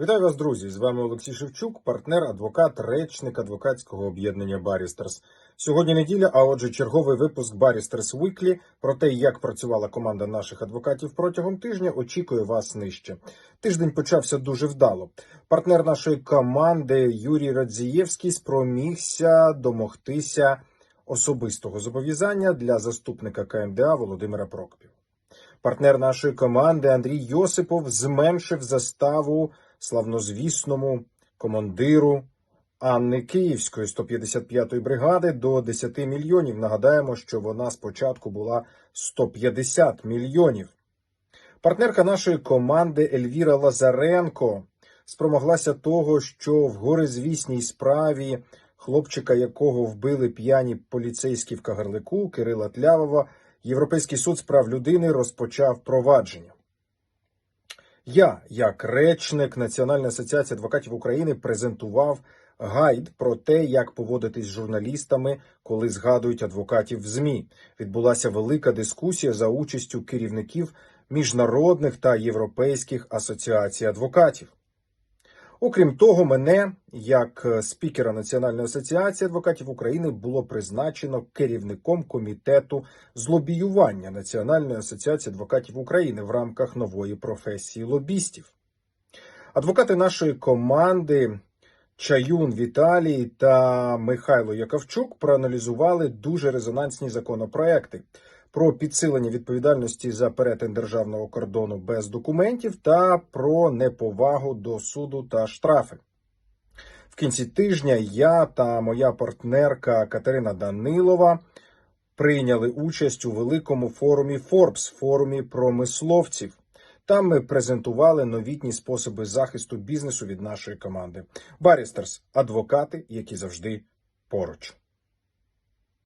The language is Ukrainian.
Вітаю вас, друзі! З вами Олексій Шевчук, партнер, адвокат, речник адвокатського об'єднання Барістерс. Сьогодні неділя, а отже, черговий випуск Барістерс Weekly про те, як працювала команда наших адвокатів протягом тижня, очікує вас нижче. Тиждень почався дуже вдало. Партнер нашої команди Юрій Радзієвський спромігся домогтися особистого зобов'язання для заступника КМДА Володимира Прокопів. Партнер нашої команди Андрій Йосипов зменшив заставу славнозвісному командиру Анни Київської 155-ї бригади до 10 мільйонів. Нагадаємо, що вона спочатку була 150 мільйонів. Партнерка нашої команди Ельвіра Лазаренко спромоглася того, що в горизвісній справі хлопчика, якого вбили п'яні поліцейські в Кагарлику Кирила Тлявова, Європейський суд з прав людини розпочав провадження. Я, як речник Національної асоціації адвокатів України, презентував гайд про те, як поводитись з журналістами, коли згадують адвокатів в ЗМІ. Відбулася велика дискусія за участю керівників міжнародних та європейських асоціацій адвокатів. Окрім того, мене, як е, спікера Національної асоціації адвокатів України, було призначено керівником комітету з лобіювання Національної асоціації адвокатів України в рамках нової професії лобістів. Адвокати нашої команди Чаюн Віталій та Михайло Яковчук проаналізували дуже резонансні законопроекти про підсилення відповідальності за перетин державного кордону без документів та про неповагу до суду та штрафи. В кінці тижня я та моя партнерка Катерина Данилова прийняли участь у великому форумі Forbes, форумі промисловців. Там ми презентували новітні способи захисту бізнесу від нашої команди. Барістерс адвокати, які завжди поруч.